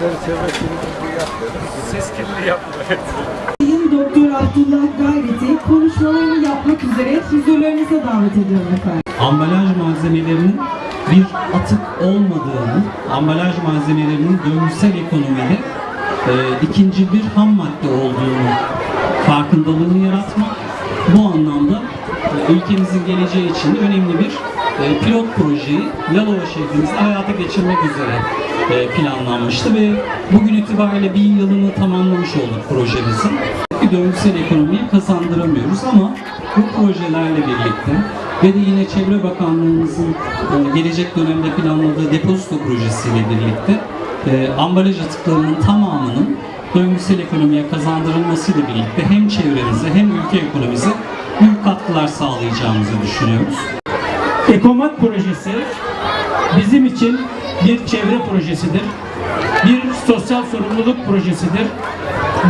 Sesleri çevre kirliliği yapmıyor. Ses kirliliği yapmıyor. Sayın Doktor Abdullah Gayret'i konuşmalarını yapmak üzere huzurlarınıza davet ediyorum efendim. ambalaj malzemelerinin bir atık olmadığını, ambalaj malzemelerinin döngüsel ekonomide e, ikinci bir ham madde olduğunu farkındalığını yaratmak, bu anlamda e, ülkemizin geleceği için önemli bir e, pilot projeyi Yalova şehrimizde hayata geçirmek üzere e, planlanmıştı ve bugün itibariyle bir yılını tamamlamış olduk projemizin. Bir döngüsel ekonomiyi kazandıramıyoruz ama bu projelerle birlikte ve de yine Çevre Bakanlığımızın e, gelecek dönemde planladığı depozito projesiyle birlikte e, ambalaj atıklarının tamamının döngüsel ekonomiye kazandırılmasıyla birlikte hem çevremize hem ülke ekonomimize büyük katkılar sağlayacağımızı düşünüyoruz. Ekomat projesi bizim için bir çevre projesidir. Bir sosyal sorumluluk projesidir.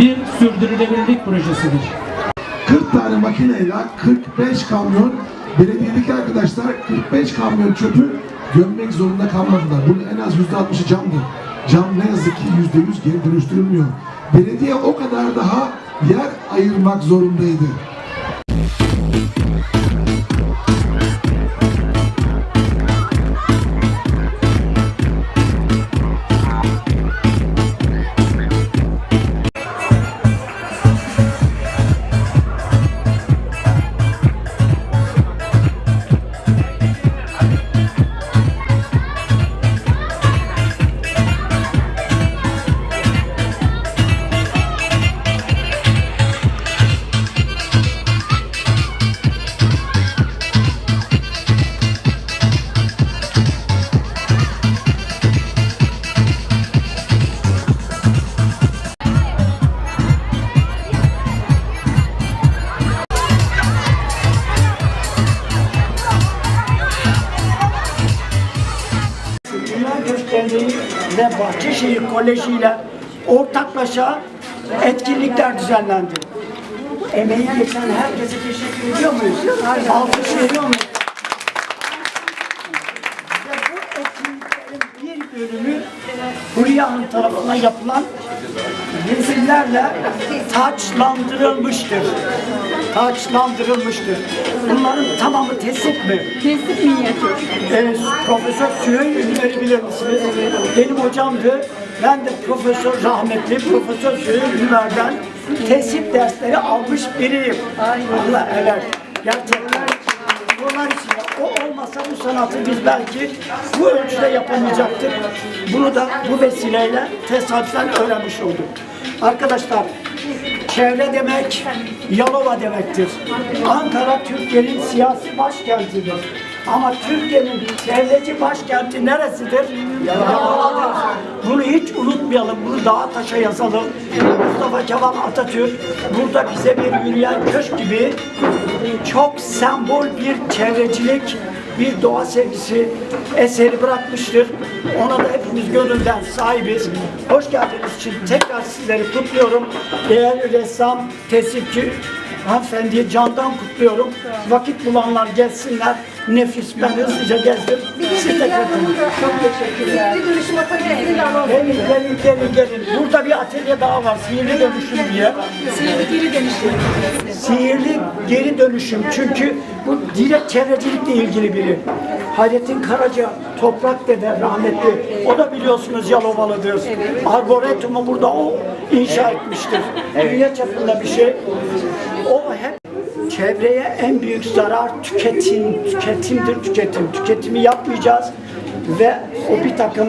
Bir sürdürülebilirlik projesidir. 40 tane makineyle 45 kamyon belediyedeki arkadaşlar 45 kamyon çöpü gömmek zorunda kalmadılar. Bunun en az %60'ı camdı. Cam ne yazık ki %100 geri dönüştürülmüyor. Belediye o kadar daha yer ayırmak zorundaydı. Ortaklaşa etkinlikler düzenlendi. Emeği geçen herkese teşekkür ediyor muyuz? Alkış veriyor muyuz? Ve bu etkinliklerin bir bölümü Hülya Hanım tarafından yapılan resimlerle taçlandırılmıştır. Taçlandırılmıştır. Bunların tamamı tesip mi? Teslim minyatür. Evet, Profesör Süheyl Ünver'i bilir misiniz? Benim hocamdı. Ben de Profesör rahmetli Profesör Süheyl Ünver'den tesip dersleri almış biriyim. Allah evet. Gerçekten bunlar için o olmasa bu sanatı biz belki bu ölçüde yapamayacaktık. Bunu da bu vesileyle tesadüfen öğrenmiş olduk. Arkadaşlar Çevre demek Yalova demektir. Ankara Türkiye'nin siyasi başkentidir. Ama Türkiye'nin çevreci başkenti neresidir? Yalova'dır. Bunu hiç unutmayalım. Bunu dağa taşa yazalım. Mustafa Kemal Atatürk burada bize bir yürüyen köşk gibi çok sembol bir çevrecilik, bir doğa sevgisi eseri bırakmıştır. Ona da hepimiz gönülden sahibiz. Hoş geldiğiniz için tekrar sizleri kutluyorum. Değerli ressam, tesipçi hanımefendiyi candan kutluyorum. Vakit bulanlar gelsinler. Nefis ben hızlıca gezdim. Siz tekrar tanıyın. Çok teşekkürler. Sihirli dönüşüm atölyesini de alalım. Gelin, gelin, gelin, gelin. Burada bir atölye daha var. Sihirli dönüşüm diye. Sihirli geri dönüşüm. Sihirli geri dönüşüm. Çünkü bu direkt çevrecilikle ilgili biri. Hayrettin Karaca, Toprak Dede rahmetli. O da biliyorsunuz Yalovalıdır. Arboretum'u burada o inşa etmiştir. Dünya çapında bir şey. O hep çevreye en büyük zarar tüketim, tüketimdir tüketim. Tüketimi yapmayacağız ve o bir takım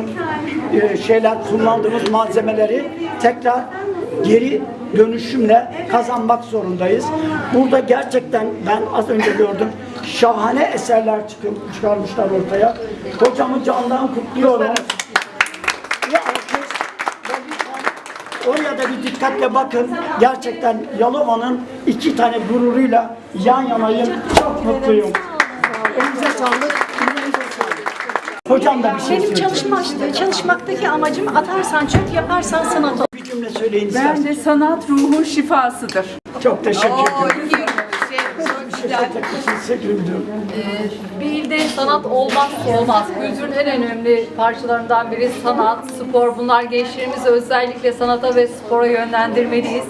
e, şeyler kullandığımız malzemeleri tekrar geri dönüşümle kazanmak zorundayız. Burada gerçekten ben az önce gördüm şahane eserler çıkarmışlar ortaya. Hocamı candan kutluyorum. Oraya da bir dikkatle bakın. Gerçekten Yalova'nın iki tane gururuyla yan yanayım. Çok mutluyum. Elinize sağlık. Hocam da bir şey Benim çalışma, çalışmaktaki amacım atarsan çöp yaparsan sanat olur. Bir cümle söyleyin Ben isterseniz. de sanat ruhun şifasıdır. Çok teşekkür ederim. Ediyorum. Ee, Bir ilde sanat olmazsa olmaz. Kültürün en önemli parçalarından biri sanat, spor. Bunlar gençlerimizi özellikle sanata ve spora yönlendirmeliyiz.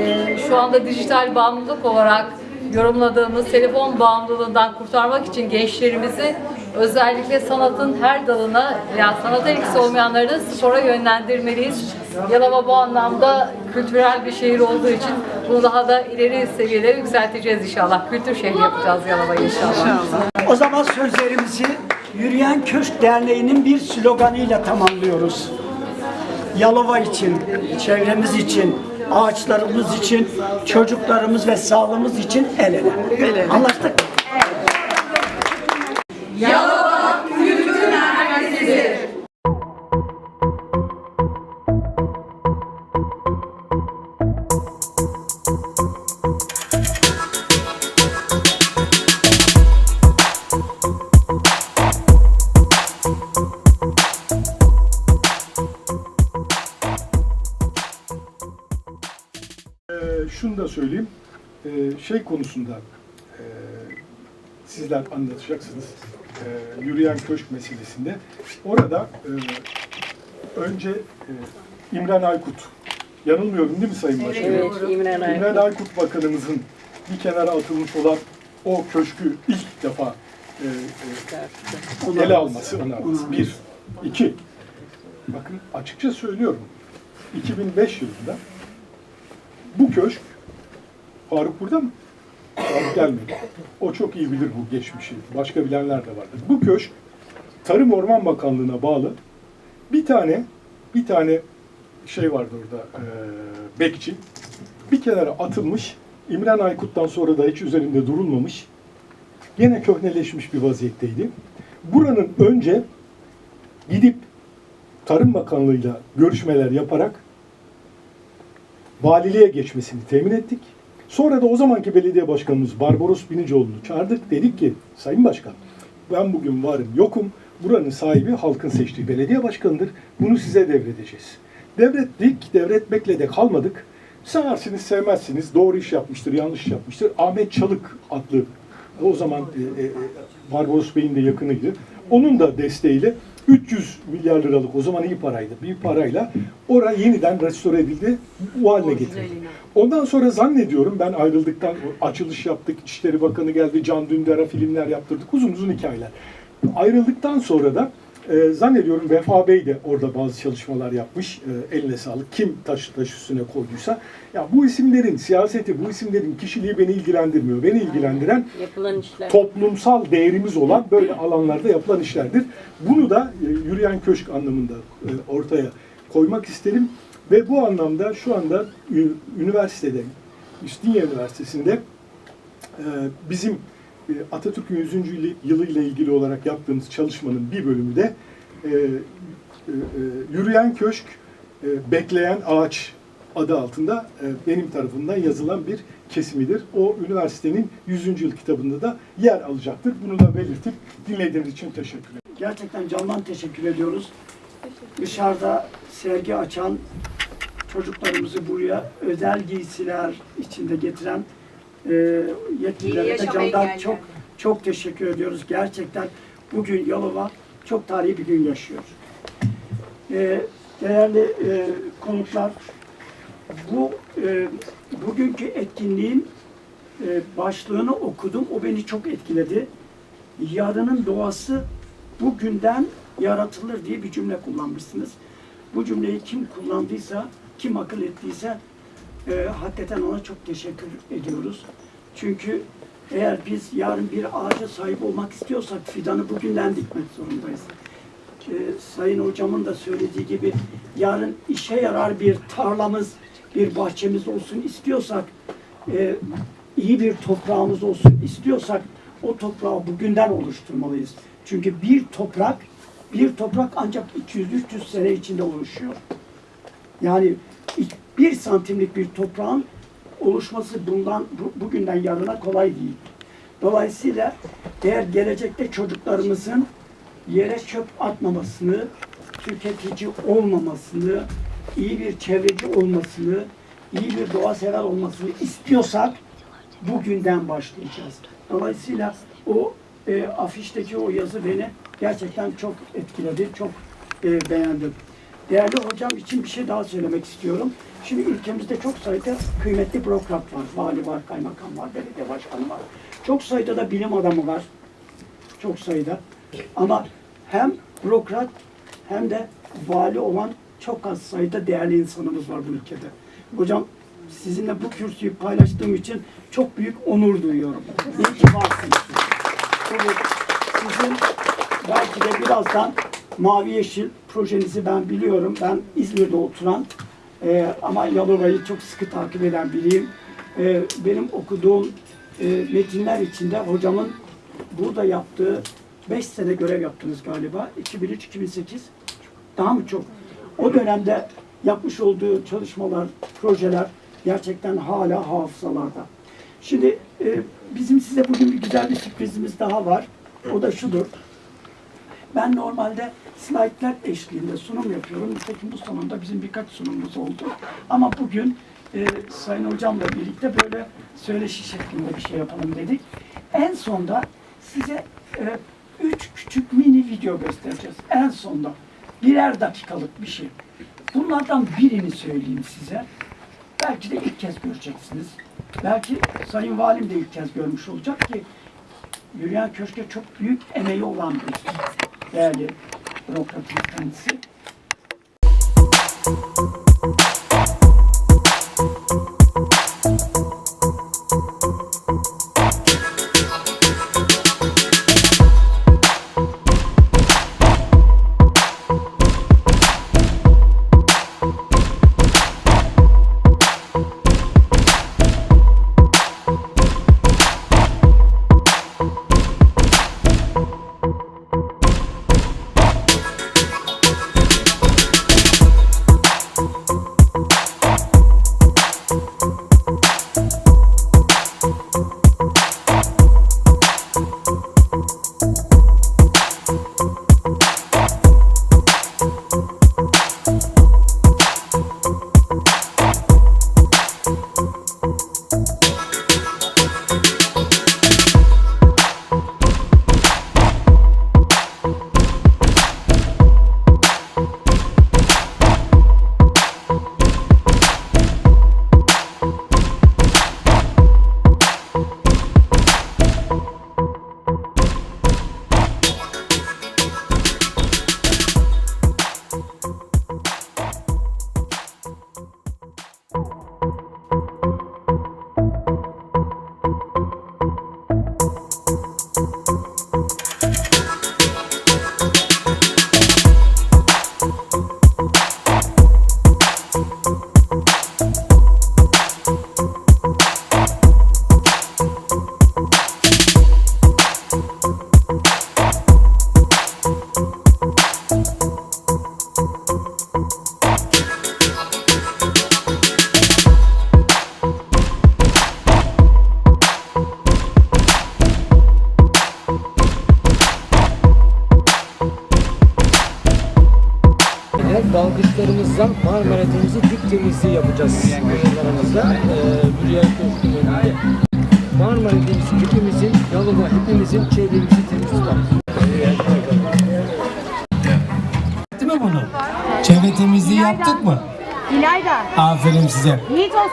Ee, Şu anda dijital bağımlılık olarak yorumladığımız telefon bağımlılığından kurtarmak için gençlerimizi özellikle sanatın her dalına, yani sanata ilgisi olmayanları spora yönlendirmeliyiz. Yalova bu anlamda kültürel bir şehir olduğu için bunu daha da ileri seviyelere yükselteceğiz inşallah. Kültür şehri yapacağız Yalova'yı inşallah. O zaman sözlerimizi Yürüyen Köşk Derneği'nin bir sloganıyla tamamlıyoruz. Yalova için, çevremiz için, ağaçlarımız için, çocuklarımız ve sağlığımız için el ele. Anlaştık mı? Şunu da söyleyeyim. Ee, şey konusunda e, sizler anlatacaksınız. Ee, yürüyen köşk meselesinde. Orada e, önce e, İmren Aykut, yanılmıyorum değil mi Sayın Başkanım? Evet, İmren Aykut. İmren Aykut Bakanımızın bir kenara atılmış olan o köşkü ilk defa e, e, ele alması, onarması. Bir. İki. Bakın açıkça söylüyorum. 2005 yılında bu köşk, Faruk burada mı? Faruk gelmedi. O çok iyi bilir bu geçmişi. Başka bilenler de vardır. Bu köşk Tarım Orman Bakanlığı'na bağlı bir tane bir tane şey vardı orada eee bekçi. Bir kenara atılmış. İmren Aykut'tan sonra da hiç üzerinde durulmamış. Gene köhneleşmiş bir vaziyetteydi. Buranın önce gidip Tarım Bakanlığı'yla görüşmeler yaparak valiliğe geçmesini temin ettik. Sonra da o zamanki belediye başkanımız Barbaros Binicioğlu'nu çağırdık. Dedik ki Sayın Başkan ben bugün varım yokum. Buranın sahibi halkın seçtiği belediye başkanıdır. Bunu size devredeceğiz. Devrettik, devretmekle de kalmadık. Seversiniz, sevmezsiniz. Doğru iş yapmıştır, yanlış iş yapmıştır. Ahmet Çalık adlı o zaman e, e, Barbaros Bey'in de yakınıydı. Onun da desteğiyle 300 milyar liralık o zaman iyi paraydı. Bir parayla oraya yeniden restore edildi. Bu haline getirildi. Ondan sonra zannediyorum ben ayrıldıktan açılış yaptık. İçişleri Bakanı geldi. Can Dündar'a filmler yaptırdık. Uzun uzun hikayeler. Ayrıldıktan sonra da e, zannediyorum Vefa Bey de orada bazı çalışmalar yapmış. E, eline sağlık. Kim taş taş üstüne koyduysa. Ya bu isimlerin siyaseti, bu isimlerin kişiliği beni ilgilendirmiyor. Beni ilgilendiren Yapılan işler. toplumsal değerimiz olan böyle alanlarda yapılan işlerdir. Bunu da e, yürüyen köşk anlamında e, ortaya koymak isterim. Ve bu anlamda şu anda üniversitede, İstinye Üniversitesi'nde e, bizim Atatürk'ün 100. yılı- yılıyla ilgili olarak yaptığımız çalışmanın bir bölümü de e, e, e, Yürüyen Köşk e, Bekleyen Ağaç adı altında e, benim tarafından yazılan bir kesimidir. O üniversitenin 100. yıl kitabında da yer alacaktır. Bunu da belirtip dinlediğiniz için teşekkür ederim. Gerçekten candan teşekkür ediyoruz. Dışarıda sergi açan çocuklarımızı buraya özel giysiler içinde getiren e, yetkililere de candan çok çok teşekkür ediyoruz. Gerçekten bugün Yalova çok tarihi bir gün yaşıyor. E, değerli e, konuklar, bu e, bugünkü etkinliğin e, başlığını okudum. O beni çok etkiledi. Yarının doğası bugünden yaratılır diye bir cümle kullanmışsınız. Bu cümleyi kim kullandıysa, kim akıl ettiyse e, hakikaten ona çok teşekkür ediyoruz. Çünkü eğer biz yarın bir ağaca sahip olmak istiyorsak fidanı bugünden dikmek zorundayız. E, Sayın hocamın da söylediği gibi yarın işe yarar bir tarlamız, bir bahçemiz olsun istiyorsak, e, iyi bir toprağımız olsun istiyorsak o toprağı bugünden oluşturmalıyız. Çünkü bir toprak, bir toprak ancak 200-300 sene içinde oluşuyor. Yani bir santimlik bir toprağın oluşması bundan bu- bugünden yarına kolay değil. Dolayısıyla eğer gelecekte çocuklarımızın yere çöp atmamasını, tüketici olmamasını, iyi bir çevreci olmasını, iyi bir doğa sever olmasını istiyorsak bugünden başlayacağız. Dolayısıyla o e, afişteki o yazı beni gerçekten çok etkiledi, çok e, beğendim. Değerli hocam için bir şey daha söylemek istiyorum. Şimdi ülkemizde çok sayıda kıymetli bürokrat var. Vali var, kaymakam var, belediye başkanı var. Çok sayıda da bilim adamı var. Çok sayıda. Ama hem bürokrat hem de vali olan çok az sayıda değerli insanımız var bu ülkede. Hocam sizinle bu kürsüyü paylaştığım için çok büyük onur duyuyorum. İyi ki varsınız. Sizin belki de birazdan Mavi Yeşil projenizi ben biliyorum. Ben İzmir'de oturan e, ama Yalova'yı çok sıkı takip eden biriyim. E, benim okuduğum e, metinler içinde hocamın burada yaptığı 5 sene görev yaptınız galiba. 2003-2008 daha mı çok? O dönemde yapmış olduğu çalışmalar, projeler gerçekten hala hafızalarda. Şimdi e, bizim size bugün bir güzel bir sürprizimiz daha var. O da şudur. Ben normalde slaytlar eşliğinde sunum yapıyorum. Nitekim bu sonunda bizim birkaç sunumumuz oldu. Ama bugün e, Sayın Hocam'la birlikte böyle söyleşi şeklinde bir şey yapalım dedik. En sonda size e, üç küçük mini video göstereceğiz. En sonda. Birer dakikalık bir şey. Bunlardan birini söyleyeyim size. Belki de ilk kez göreceksiniz. Belki Sayın Valim de ilk kez görmüş olacak ki Yürüyen Köşk'e çok büyük emeği olan bir değerli про протестанців.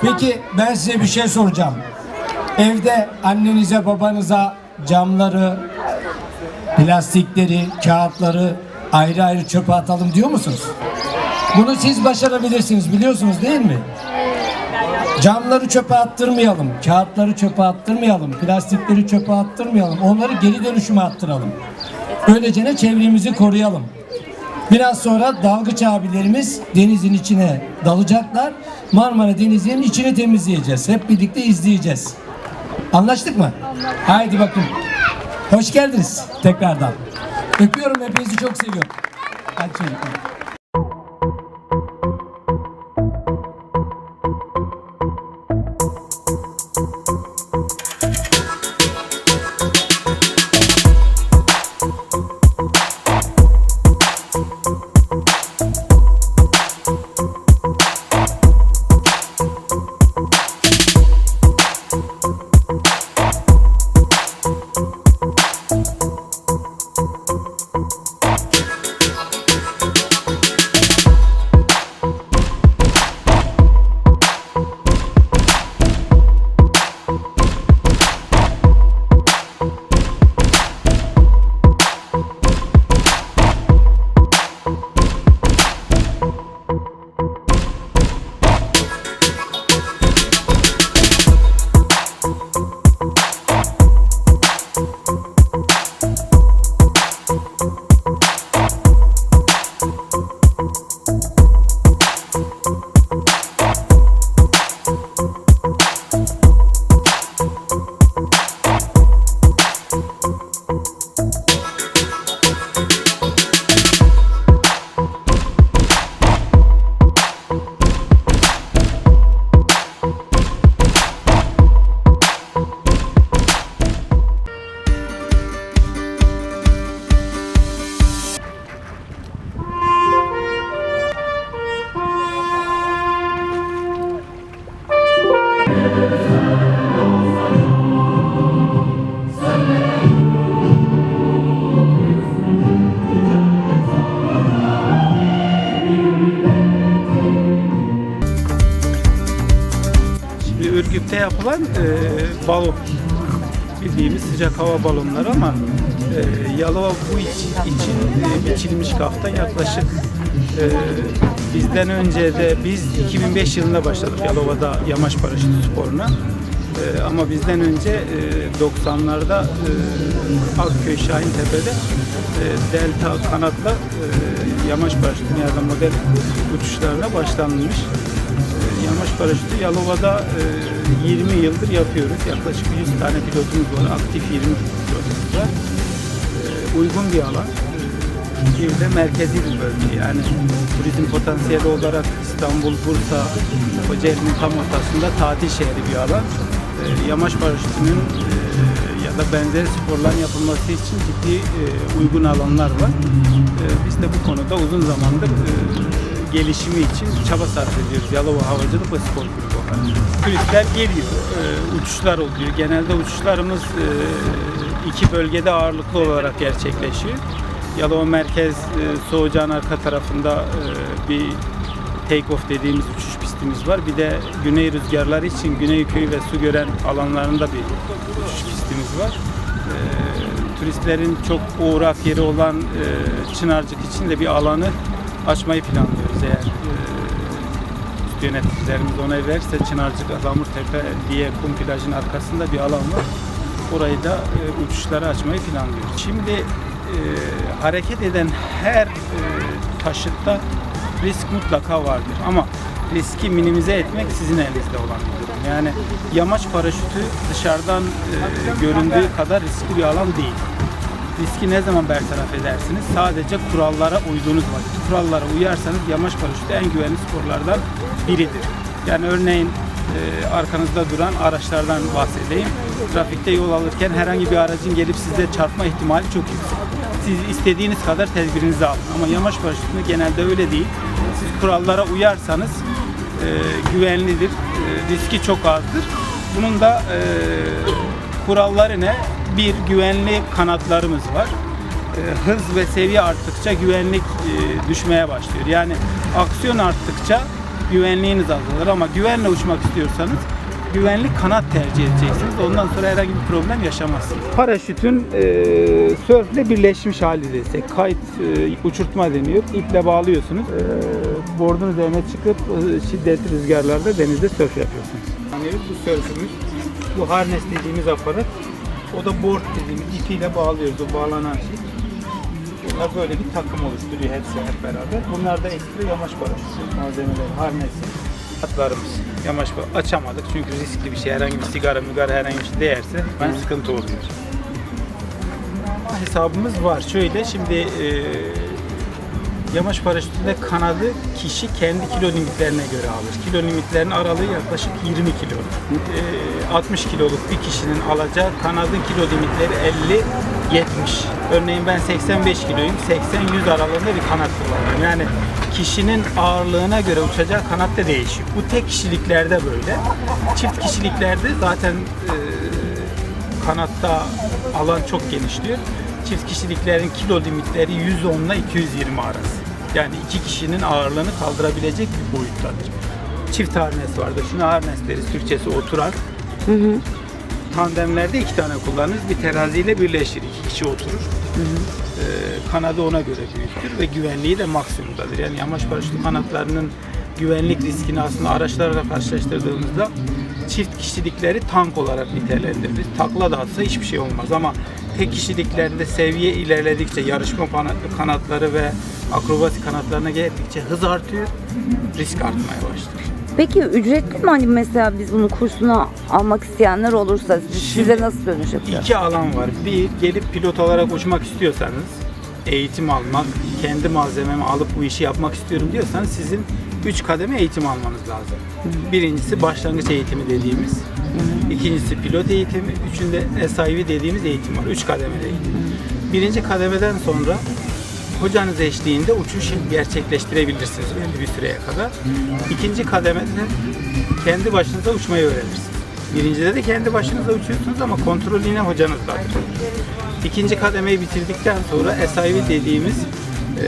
Peki ben size bir şey soracağım. Evde annenize babanıza camları, plastikleri, kağıtları ayrı ayrı çöpe atalım diyor musunuz? Bunu siz başarabilirsiniz biliyorsunuz değil mi? Camları çöpe attırmayalım, kağıtları çöpe attırmayalım, plastikleri çöpe attırmayalım. Onları geri dönüşüme attıralım. Böylece ne çevremizi koruyalım. Biraz sonra dalgıç abilerimiz denizin içine dalacaklar. Marmara Denizi'nin içini temizleyeceğiz. Hep birlikte izleyeceğiz. Anlaştık mı? Haydi bakın. Hoş geldiniz tekrardan. Öpüyorum hepinizi çok seviyorum. Hadi çocuklar. Hava balonları ama e, Yalova bu iç, için e, biçilmiş kaftan yaklaşık e, bizden önce de biz 2005 yılında başladık Yalova'da yamaç paraşütü sporuna. E, ama bizden önce e, 90'larda e, Akköy Şahintepe'de e, delta kanatla e, yamaç paraşütü ya model uçuşlarına başlanmış. E, yamaç paraşütü Yalova'da e, 20 yıldır yapıyoruz. Yaklaşık 100 tane pilotumuz var. Aktif 20 pilotumuz var. E, uygun bir alan. E, bir de merkezi bir bölge. Yani turizm potansiyeli olarak İstanbul, Bursa, Kocaeli'nin tam ortasında tatil şehri bir alan. E, yamaç paraşütünün e, ya da benzer sporların yapılması için ciddi e, uygun alanlar var. E, biz de bu konuda uzun zamandır e, gelişimi için çaba sarf ediyoruz. Yalova Havacılık ve Spor Kulübü olarak. Turistler geliyor, e, uçuşlar oluyor. Genelde uçuşlarımız e, iki bölgede ağırlıklı olarak gerçekleşiyor. Yalova Merkez e, Soğucağın arka tarafında e, bir take-off dediğimiz uçuş pistimiz var. Bir de güney rüzgarları için Güneyköy ve su gören alanlarında bir uçuş pistimiz var. Turistlerin çok uğrak yeri olan Çınarcık için de bir alanı açmayı planlıyoruz eğer e, yöneticilerimiz onay verirse Çınarcık, Azamurtepe diye kum plajın arkasında bir alan var. Orayı da e, uçuşlara açmayı planlıyoruz. Şimdi e, hareket eden her e, taşıtta risk mutlaka vardır ama riski minimize etmek sizin elinizde olan bir durum. Yani yamaç paraşütü dışarıdan e, göründüğü kadar riskli bir alan değil. Riski ne zaman bertaraf edersiniz? Sadece kurallara uyduğunuz vakit. Kurallara uyarsanız yamaç paraşütü en güvenli sporlardan biridir. Yani örneğin e, arkanızda duran araçlardan bahsedeyim. Trafikte yol alırken herhangi bir aracın gelip size çarpma ihtimali çok yüksek. Siz istediğiniz kadar tedbirinizi alın. Ama yamaç paraşütünde genelde öyle değil. Siz kurallara uyarsanız e, güvenlidir. E, riski çok azdır. Bunun da e, kuralları ne? Bir, güvenli kanatlarımız var. E, hız ve seviye arttıkça güvenlik e, düşmeye başlıyor. Yani aksiyon arttıkça güvenliğiniz azalır ama güvenle uçmak istiyorsanız güvenli kanat tercih edeceksiniz. Ondan sonra herhangi bir problem yaşamazsınız. Paraşütün e, sörfle birleşmiş hali desek. Kayıt e, uçurtma deniyor. İple bağlıyorsunuz. E, bordun üzerine çıkıp e, şiddetli rüzgarlarda denizde sörf yapıyorsunuz. Yani bu sörfümüz, bu harness dediğimiz aparat. O da board dediğimiz ipiyle bağlıyoruz. O bağlanan şey. Bunlar böyle bir takım oluşturuyor hepsi hep beraber. Bunlar da ekstra yamaç paraşütü malzemeleri, harnesi, hatlarımız. Yamaç açamadık çünkü riskli bir şey. Herhangi bir sigara, migara herhangi bir şey değerse ben sıkıntı oluyor. Hesabımız var. Şöyle şimdi e, yamaç paraşütünde kanadı kişi kendi kilo limitlerine göre alır. Kilo limitlerinin aralığı yaklaşık 20 kilo. E, 60 kiloluk bir kişinin alacağı kanadın kilo limitleri 50 70. Örneğin ben 85 kiloyum. 80-100 aralığında bir kanat kullanıyorum. Yani kişinin ağırlığına göre uçacağı kanat da değişiyor. Bu tek kişiliklerde böyle. Çift kişiliklerde zaten e, kanatta alan çok genişliyor. Çift kişiliklerin kilo limitleri 110 ile 220 arası. Yani iki kişinin ağırlığını kaldırabilecek bir boyuttadır. Çift harnes vardır. Şuna harnes deriz. Türkçesi oturan. Tandemlerde iki tane kullanırız. Bir teraziyle birleşir. İki kişi oturur. Ee, kanadı ona göre büyüktür ve güvenliği de maksimumdadır. Yani yamaç paraşütü kanatlarının güvenlik riskini aslında araçlarla karşılaştırdığımızda çift kişilikleri tank olarak nitelendiririz. Takla da atsa hiçbir şey olmaz ama tek kişiliklerde seviye ilerledikçe yarışma kanatları ve akrobasi kanatlarına geldikçe hız artıyor, risk artmaya başlıyor. Peki ücretli mi hani mesela biz bunu kursuna almak isteyenler olursa siz- size nasıl dönüş yapacağız? İki alan var. Bir, gelip pilot olarak uçmak istiyorsanız, eğitim almak, kendi malzememi alıp bu işi yapmak istiyorum diyorsanız sizin üç kademe eğitim almanız lazım. Birincisi başlangıç eğitimi dediğimiz, ikincisi pilot eğitimi, üçünde SIV dediğimiz eğitim var. Üç kademeli eğitim. Birinci kademeden sonra hocanız eşliğinde uçuş gerçekleştirebilirsiniz belli bir süreye kadar. İkinci kademede kendi başınıza uçmayı öğrenirsiniz. Birincide de kendi başınıza uçuyorsunuz ama kontrol yine hocanızdadır. İkinci kademeyi bitirdikten sonra SIV dediğimiz e,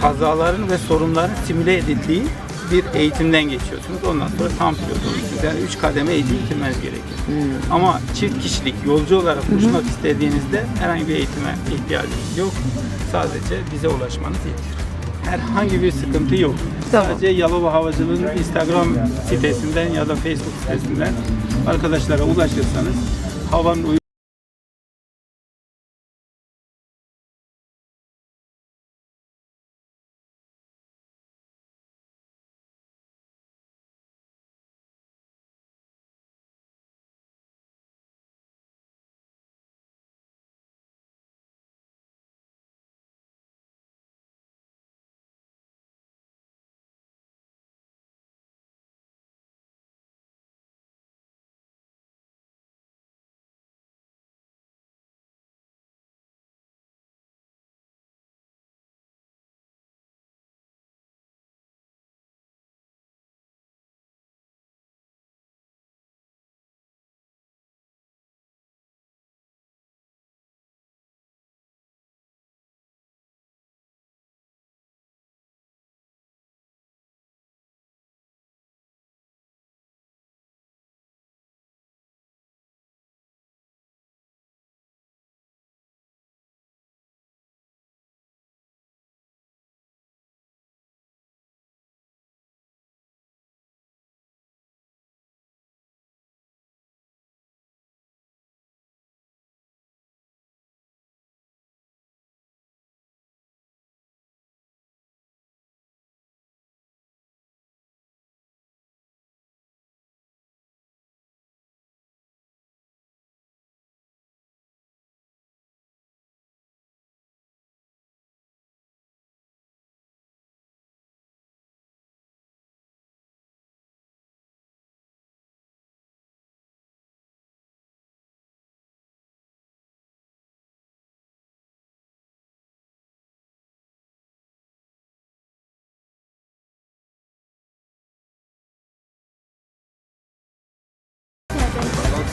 kazaların ve sorunların simüle edildiği bir eğitimden geçiyorsunuz. Ondan sonra tam pilot oluyorsunuz. Yani üç kademe eğitim bitirmeniz gerekiyor. Ama çift kişilik yolcu olarak uçmak istediğinizde herhangi bir eğitime ihtiyacınız yok. Sadece bize ulaşmanız yeter. Herhangi bir sıkıntı yok. Sadece Yalova Havacılığı'nın Instagram sitesinden ya da Facebook sitesinden arkadaşlara ulaşırsanız havanın